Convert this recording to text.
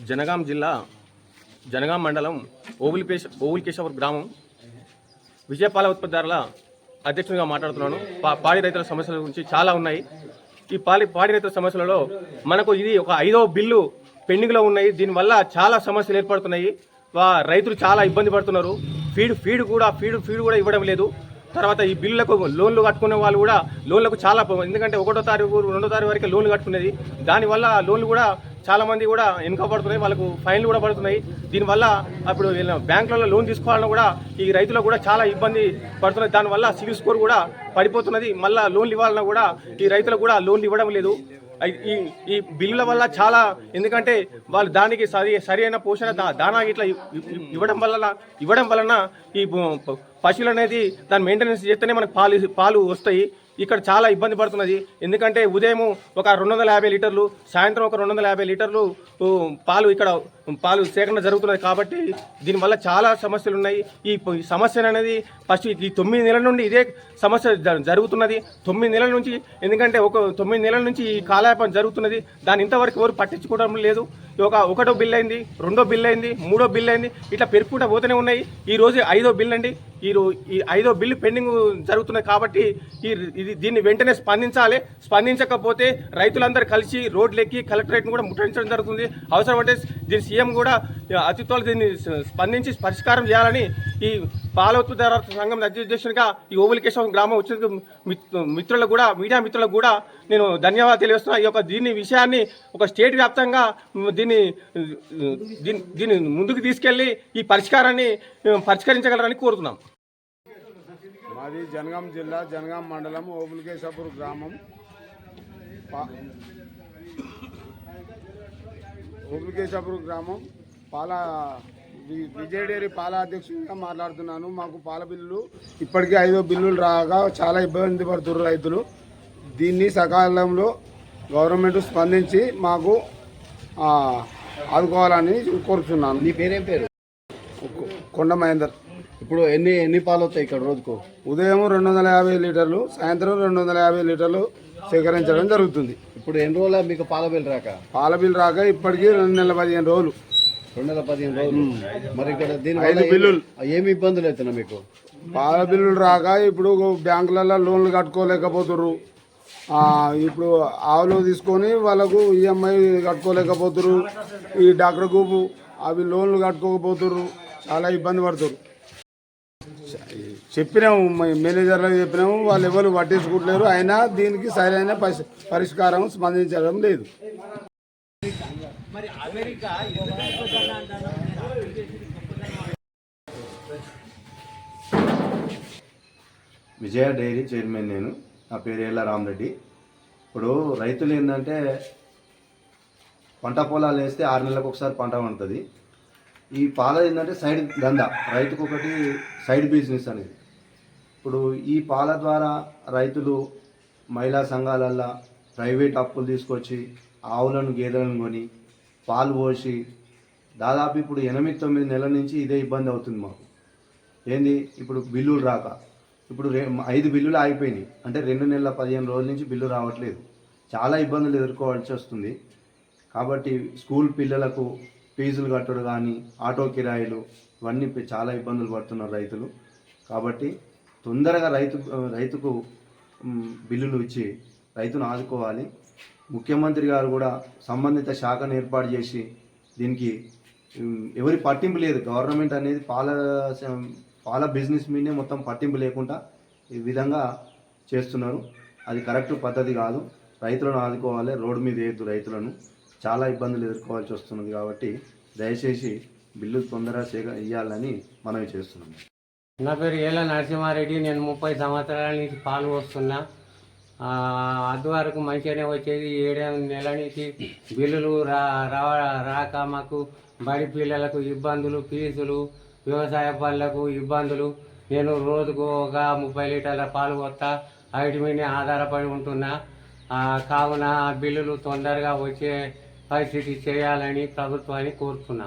జనగాం జిల్లా జనగాం మండలం ఓవులిపేష ఓవులికేశ్వర గ్రామం విజయపాల ఉత్పత్తిదారుల అధ్యక్షునిగా మాట్లాడుతున్నాను. పా పాడి రైతుల సమస్యల గురించి చాలా ఉన్నాయి. ఈ పాడి పాడి రైతుల సమస్యలలో మనకు ఇది ఒక ఐదవ బిల్లు పెండింగ్లో ఉన్నాయి. దీనివల్ల చాలా సమస్యలు ఏర్పడుతున్నాయి. వా- రైతులు చాలా ఇబ్బంది పడుతున్నారు. ఫీడ్ ఫీడ్ కూడా ఫీడ్ ఫీడ్ కూడా ఇవ్వడం లేదు. తర్వాత ఈ బిల్లులకు లోన్లు కట్టుకునే వాళ్ళు కూడా లోన్లకు చాలా ఎందుకంటే ఒకటో తారీఖు రెండో తారీఖు వరకు లోన్లు కట్టుకునేది. దానివల్ల లోన్లు కూడా చాలామంది కూడా వెనుక పడుతున్నాయి వాళ్ళకు ఫైన్లు కూడా పడుతున్నాయి. దీనివల్ల అప్పుడు బ్యాంకులలో లోన్ తీసుకోవాలన్నా కూడా ఈ రైతులకు కూడా చాలా ఇబ్బంది పడుతున్నది దానివల్ల సివిల్ స్కోర్ కూడా పడిపోతున్నది. మళ్ళీ లోన్లు ఇవ్వాలన్నా కూడా ఈ రైతులకు కూడా లోన్లు ఇవ్వడం లేదు. ఈ ఈ బిల్లుల వల్ల చాలా ఎందుకంటే వాళ్ళు దానికి సరి సరైన పోషణ దా- దానా ఇట్లా ఇవ్వడం వలన ఇవ్వడం వలన ఈ పశువులు అనేది దాని మెయింటెనెన్స్ చేస్తేనే మనకు పాలు పాలు వస్తాయి. ఇక్కడ చాలా ఇబ్బంది పడుతున్నది. ఎందుకంటే ఉదయం ఒక రెండు వందల యాభై లీటర్లు సాయంత్రం ఒక రెండు వందల యాభై లీటర్లు పాలు ఇక్కడ పాలు సేకరణ జరుగుతున్నది కాబట్టి దీనివల్ల చాలా సమస్యలు ఉన్నాయి ఈ సమస్యలు అనేది ఫస్ట్ ఈ తొమ్మిది నెలల నుండి ఇదే సమస్య జ- జరుగుతున్నది. తొమ్మిది నెలల నుంచి ఎందుకంటే ఒక తొమ్మిది నెలల నుంచి ఈ కాలయాపన జరుగుతున్నది. దాని ఇంతవరకు ఎవరు పట్టించుకోవడం లేదు. ఒక ఒకటో బిల్ అయింది రెండో బిల్ అయింది మూడో బిల్ అయింది ఇట్లా పెరుగుకుంటూ పోతూనే ఉన్నాయి. ఈ రోజు ఐదో బిల్ అండి ఈ ఈ ఐదో బిల్లు పెండింగ్ జరుగుతున్నాయి కాబట్టి ఈ ఇది దీన్ని వెంటనే స్పందించాలి. స్పందించకపోతే రైతులందరూ కలిసి రోడ్లు ఎక్కి కలెక్టరేట్ను కూడా ముట్టడించడం జరుగుతుంది. అవసరం అంటే దీని సీఎం కూడా అతి త్వరలో దీన్ని స్పందించి పరిష్కారం చేయాలని ఈ పాల ఉత్పత్తిదారుల సంఘం అధ్యక్షునిగా ఈ ఓవలికేశ్వరం గ్రామం వచ్చిన మిత్రులకు కూడా మీడియా మిత్రులకు కూడా నేను ధన్యవాదాలు తెలియజేస్తున్నా. ఈ యొక్క దీని విషయాన్ని ఒక స్టేట్ వ్యాప్తంగా దీన్ని దీన్ని దీన్ని ముందుకు తీసుకెళ్ళి ఈ పరిష్కారాన్ని పరిష్కరించగలరని కోరుతున్నాం. మాది జనగాం జిల్లా జనగాం మండలం ఓబులికేశాపూర్ గ్రామం. ఓపులకేశాపూర్ గ్రామం. పాల వి- విజయ్ డైరీ పాల అధ్యక్షుడిగా మాట్లాడుతున్నాను. మాకు పాల బిల్లులు ఇప్పటికే ఐదో బిల్లులు రాగా చాలా ఇబ్బంది పడుతున్నారు రైతులు. దీన్ని సకాలంలో గవర్నమెంట్ స్పందించి మాకు ఆదుకోవాలని కోరుతున్నాను నీ పేరేం పేరు? కొండ మహేందర్. ఇప్పుడు ఎన్ని ఎన్ని పాలు వస్తాయి ఇక్కడ రోజుకు? ఉదయం రెండు వందల యాభై లీటర్లు సాయంత్రం రెండు వందల యాభై లీటర్లు సేకరించడం జరుగుతుంది. ఇప్పుడు ఎన్ని రోజుల మీకు పాల బిల్ రాక? పాల బిల్ రాక ఇప్పటికీ రెండు నెలల పదిహేను రోజులు. రెండు నెలల పదిహేను రోజులు. మరి ఇక్కడ దీని ఐదు బిల్లులు. ఏమి ఇబ్బందులు అవుతున్నాయి మీకు? పాల బిల్లులు రాక ఇప్పుడు బ్యాంకులలో లోన్లు కట్టుకోలేకపోతుర్రు. ఇప్పుడు ఆవులు తీసుకొని వాళ్ళకు ఈఎంఐ కట్టుకోలేకపోతుర్రు. ఈ డాక్టర్ గ్రూపు అవి లోన్లు కట్టుకోకపోతుర్రు. చాలా ఇబ్బంది పడుతుర్రు. చెప్పినాము మేనేజర్లకు చెప్పినాము వాళ్ళు ఎవరు పట్టించుకుంటలేరు అయినా దీనికి సరైన పరి- పరిష్కారం స్పందించడం లేదు. విజయ డైరీ చైర్మన్ నేను. నా పేరు ఏళ్ళ రామరెడ్డి. ఇప్పుడు రైతులు ఏంటంటే పంట పొలాలు వేస్తే ఆరు నెలలకు ఒకసారి పంట పండుతుంది. ఈ పాల ఏంటంటే సైడ్ దంద. రైతుకు ఒకటి సైడ్ బిజినెస్ అనేది. ఇప్పుడు ఈ పాల ద్వారా రైతులు మహిళా సంఘాలల్లో ప్రైవేట్ అప్పులు తీసుకొచ్చి ఆవులను గేదెలను కొని పాలు పోసి దాదాపు ఇప్పుడు ఎనిమిది తొమ్మిది నెలల నుంచి ఇదే ఇబ్బంది అవుతుంది మాకు. ఏంది? ఇప్పుడు బిల్లులు రాక. ఇప్పుడు ఐదు బిల్లులు ఆగిపోయినాయి. అంటే రెండు నెలల పదిహేను రోజుల నుంచి బిల్లు రావట్లేదు. చాలా ఇబ్బందులు ఎదుర్కోవాల్సి వస్తుంది. కాబట్టి స్కూల్ పిల్లలకు ఫీజులు కట్టడు కానీ ఆటో కిరాయిలు ఇవన్నీ చాలా ఇబ్బందులు పడుతున్నారు రైతులు. కాబట్టి తొందరగా రైతు రైతుకు బిల్లులు ఇచ్చి రైతును ఆదుకోవాలి. ముఖ్యమంత్రి గారు కూడా సంబంధిత శాఖను ఏర్పాటు చేసి దీనికి ఎవరి పట్టింపు లేదు. గవర్నమెంట్ అనేది పాల పాల బిజినెస్ మీదనే మొత్తం పట్టింపు లేకుండా ఈ విధంగా చేస్తున్నారు. అది కరెక్ట్ పద్ధతి కాదు. రైతులను ఆదుకోవాలి. రోడ్డు మీద వేయద్దు రైతులను. చాలా ఇబ్బందులు ఎదుర్కోవాల్సి వస్తున్నది కాబట్టి దయచేసి బిల్లు తొందరగా సేక ఇవ్వాలని మనవి చేస్తున్నాం. నా పేరు ఏల నరసింహారెడ్డి. నేను ముప్పై సంవత్సరాల నుంచి పాలు వస్తున్నా ఆ, అది వరకు మంచిగానే వచ్చేది. ఏడెనిమిది నెలల నుంచి బిల్లులు రా రాక మాకు బడి పిల్లలకు ఇబ్బందులు ఫీజులు వ్యవసాయ పనులకు ఇబ్బందులు. నేను రోజుకు ఒక ముప్పై లీటర్ల పాలు వస్తా వాటి మీద ఆధారపడి ఉంటున్నా. ఆ, కావున బిల్లులు తొందరగా వచ్చే పరిస్థితి చేయాలని ప్రభుత్వాన్ని కోరుతున్నాం.